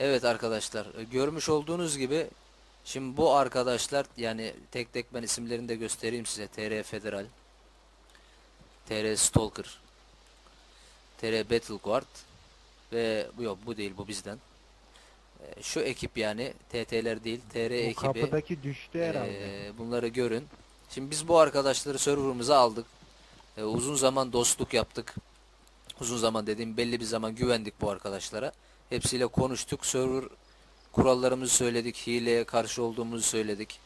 Evet arkadaşlar e, görmüş olduğunuz gibi şimdi bu arkadaşlar yani tek tek ben isimlerini de göstereyim size. TR Federal, TR Stalker, TR Battleguard ve bu yok bu değil bu bizden. E, Şu ekip yani TT'ler değil TR Bu ekibi. kapıdaki düştü herhalde. Ee, bunları görün. Şimdi biz bu arkadaşları serverımıza aldık. Ee, uzun zaman dostluk yaptık. Uzun zaman dediğim belli bir zaman güvendik bu arkadaşlara. Hepsiyle konuştuk. Server kurallarımızı söyledik. Hileye karşı olduğumuzu söyledik.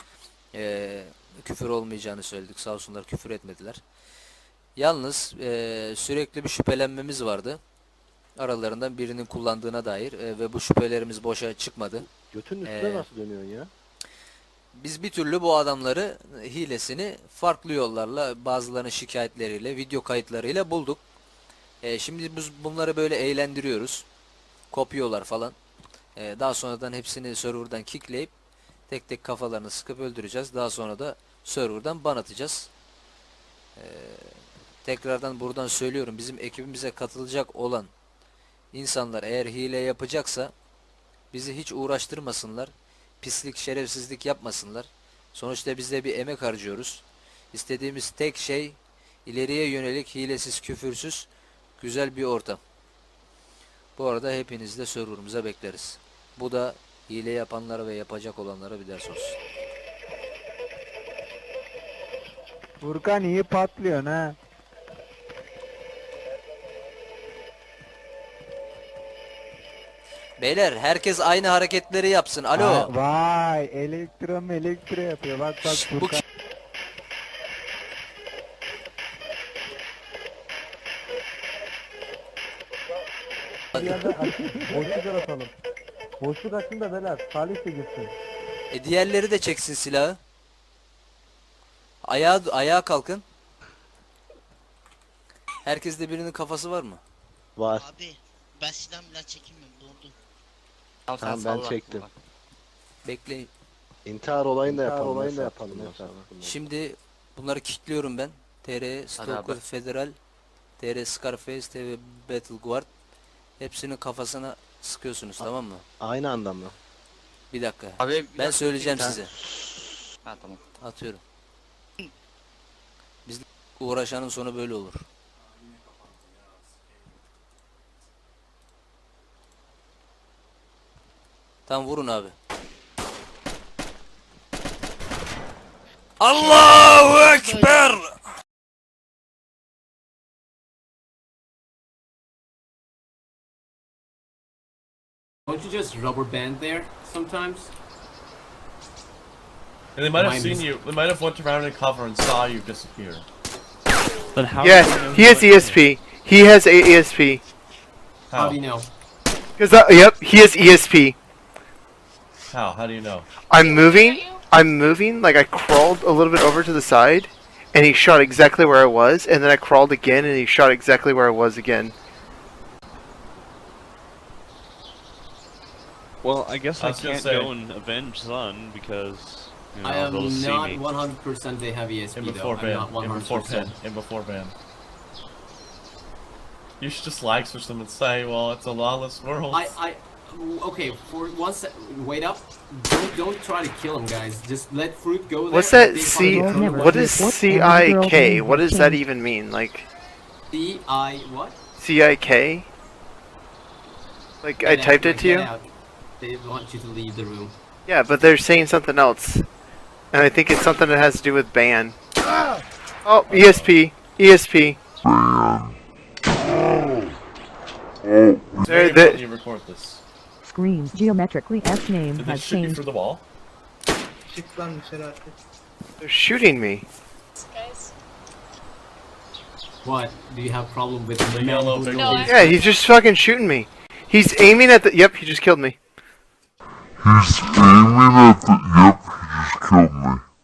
Ee, küfür olmayacağını söyledik. Sağ olsunlar küfür etmediler. Yalnız ee, sürekli bir şüphelenmemiz vardı. Aralarından birinin kullandığına dair ee, ve bu şüphelerimiz boşa çıkmadı. Götünün üstüne Ee, nasıl dönüyorsun ya? Biz bir türlü bu adamları hilesini farklı yollarla bazılarının şikayetleriyle video kayıtlarıyla bulduk. Ee, şimdi biz bunları böyle eğlendiriyoruz. Kopuyorlar falan. Ee, daha sonradan hepsini serverdan kickleyip tek tek kafalarını sıkıp öldüreceğiz. Daha sonra da serverdan ban atacağız. Ee, tekrardan buradan söylüyorum bizim ekibimize katılacak olan insanlar eğer hile yapacaksa bizi hiç uğraştırmasınlar pislik, şerefsizlik yapmasınlar. Sonuçta biz de bir emek harcıyoruz. İstediğimiz tek şey ileriye yönelik hilesiz, küfürsüz, güzel bir ortam. Bu arada hepinizi de serverımıza bekleriz. Bu da hile yapanlara ve yapacak olanlara bir ders olsun. Furkan iyi patlıyorsun ha. Beyler herkes aynı hareketleri yapsın. Alo. Aa, vay elektro elektro yapıyor. Bak bak bu Bir yerde aç- boşluk yaratalım. Boşluk açın da beyler. Salih de girsin. E diğerleri de çeksin silahı. Ayağa ayağa kalkın. Herkeste birinin kafası var mı? Var. Abi ben silah bile çekemiyorum dondum. Tamam, Tamam, ben salla. çektim. Bekleyin. İntihar olayını da İntihar yapalım. olayını da yapalım. Şimdi bunları kilitliyorum ben. TR, Stalker, abi. Federal, TR, Scarface, TV, Battleguard. Hepsinin kafasına sıkıyorsunuz tamam mı? Aynı anda mı? Bir dakika. Abi bir Ben dakika, söyleyeceğim size. Ha tamam. Atıyorum. Biz uğraşanın sonu böyle olur. Tam vurun abi. Allahu Ekber! Don't you just rubber band there sometimes? And they might have Mine seen is- you. They might have went around in cover and saw you disappear. Yeah, he has ESP. He has a ESP. How How? do you know? Cause uh, yep, he has ESP. How? How do you know? I'm moving. I'm moving. Like I crawled a little bit over to the side, and he shot exactly where I was, and then I crawled again, and he shot exactly where I was again. Well, I guess I I, was can't say- go and avenge Sun because you know, I they'll am not 100% they have ESP In though. before I'm ban. not In before 100%. ban. In before ban. You should just lag switch them and say, "Well, it's a lawless world." I, I, okay, for one sec, wait up. Don't, don't try to kill him, guys. Just let Fruit go there. What's that C? What is CIK? What does that even mean? Like C I what? CIK? Like I Get out, typed it to you. out. They want you to leave the room. Yeah, but they're saying something else, and I think it's something that has to do with ban. Oh, ESP, ESP. There, Very the, important you record this. Screens geometrically S name Did they has shoot you changed. through the wall? they're shooting me. guys. What? Do you have problem with The men yellow who big know one. Yeah, he's just fucking shooting me. He's aiming at the. Yep, he just killed me. He's aiming at the. Yep, he just killed me.